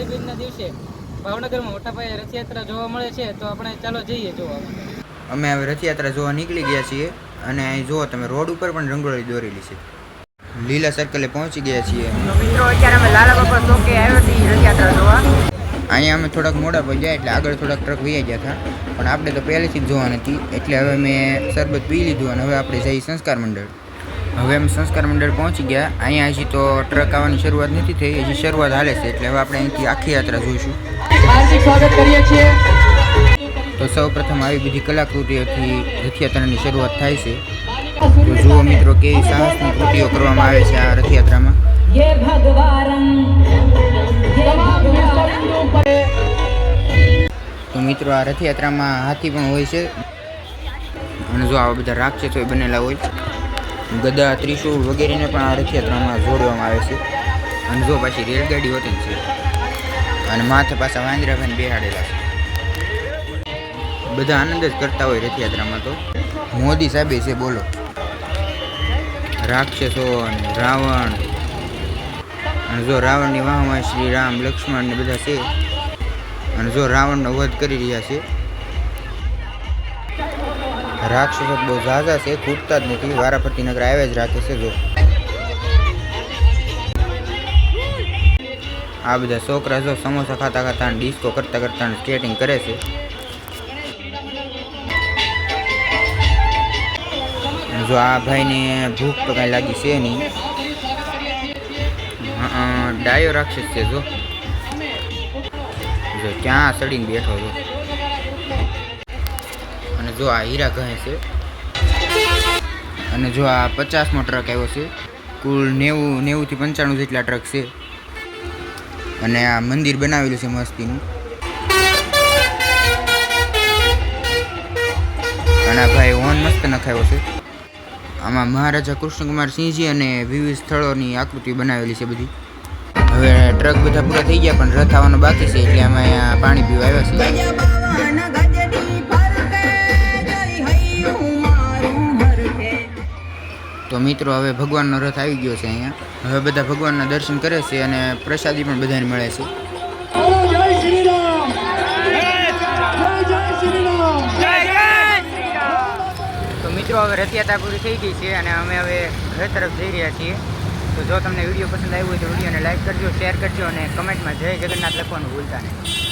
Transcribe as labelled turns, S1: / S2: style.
S1: બીજના દિવસે ભાવનગરમાં મોટા પાયે રથયાત્રા જોવા મળે છે તો આપણે ચાલો જઈએ જોવા
S2: અમે હવે રથયાત્રા જોવા નીકળી ગયા છીએ અને અહીં જુઓ તમે રોડ ઉપર પણ રંગોળી દોરેલી છે. લીલા સર્કલે પહોંચી ગયા છીએ.
S3: મિત્રો અત્યારે અમે લાલા બાપા ચોકે આવ્યો છીએ રથયાત્રા જોવા.
S2: અહીંયા અમે થોડાક મોડા પહોંચ્યા એટલે આગળ થોડાક ટ્રક વહી ગયા હતા. પણ આપણે તો પહેલેથી જ જોવા નથી એટલે હવે મેં શરબત પી લીધું અને હવે આપણે જઈએ સંસ્કાર મંડળ. હવે અમે સંસ્કાર મંડળ પહોંચી ગયા. અહીંયા હજી તો ટ્રક આવવાની શરૂઆત નથી થઈ હજી શરૂઆત હાલે છે એટલે હવે આપણે અહીંથી આખી યાત્રા જોઈશું.
S1: સ્વાગત કરીએ છીએ.
S2: તો સૌ પ્રથમ આવી બધી કલાકૃતિઓથી રથયાત્રાની શરૂઆત થાય છે. તો જુઓ મિત્રો કેવી સાહસની કૃતિઓ કરવામાં આવે છે આ રથયાત્રામાં. તો મિત્રો આ રથયાત્રામાં હાથી પણ હોય છે. અને જો આવા બધા રાખશે તો એ બનેલા હોય. ગદા, ત્રિશુળ વગેરેને પણ આ રથયાત્રામાં જોડવામાં આવે છે. અને જો પાછી રેલગાડી હોતી છે. અને માથે પાછા વાંદરાભાઈને બેહાડેલા છે. બધા આનંદ જ કરતા હોય રથયાત્રામાં તો. મોદી સાહેબે છે, બોલો. રાક્ષસો અને રાવણ. અને જો રાવણની વાહમાં શ્રી રામ, લક્ષ્મણ ને બધા છે. અને જો રાવણનો વધ કરી રહ્યા છે. રાક્ષસો તો બહુ ઝાઝા છે ખૂટતા જ નથી વારાફરતી નગર આવ્યા જ રાખે છે જો આ બધા છોકરા જો સમોસા ખાતા ખાતા અને ડિસ્કો કરતા કરતા સ્કેટિંગ કરે છે અને જો આ ભાઈને ભૂખ તો કાંઈ લાગી છે નહીં હં, ડાયો રાક્ષસ છે જો જો ક્યાં સડીને બેઠો છો અને જો આ હીરા કહે છે. અને જો આ પચાસમો ટ્રક આવ્યો છે. કુલ નેવું નેવુંથી પંચાણું જેટલા ટ્રક છે. અને આ મંદિર બનાવેલું છે મસ્તીનું. અને ભાઈ ઓન મસ્ત નખાયો છે. આમાં મહારાજા કૃષ્ણકુમાર સિંહજી અને વિવિધ સ્થળોની આકૃતિ બનાવેલી છે બધી. હવે ટ્રક બધા પૂરા થઈ ગયા, પણ રથ આવવાનો બાકી છે એટલે અમે પાણી પીવા આવ્યા છીએ. તો મિત્રો, હવે ભગવાનનો રથ આવી ગયો છે અહીંયા. હવે બધા ભગવાનના દર્શન કરે છે અને પ્રસાદી પણ બધાને મળે છે.
S3: તો મિત્રો, હવે રથયાત્રા પૂરી થઈ ગઈ છે અને અમે હવે ઘર તરફ જઈ રહ્યા છીએ. તો જો તમને વીડિયો પસંદ આવ્યો હોય તો વિડીયોને લાઈક કરજો શેર કરજો અને કમેન્ટમાં જય જગન્નાથ લખવાનું ભૂલતા નહીં.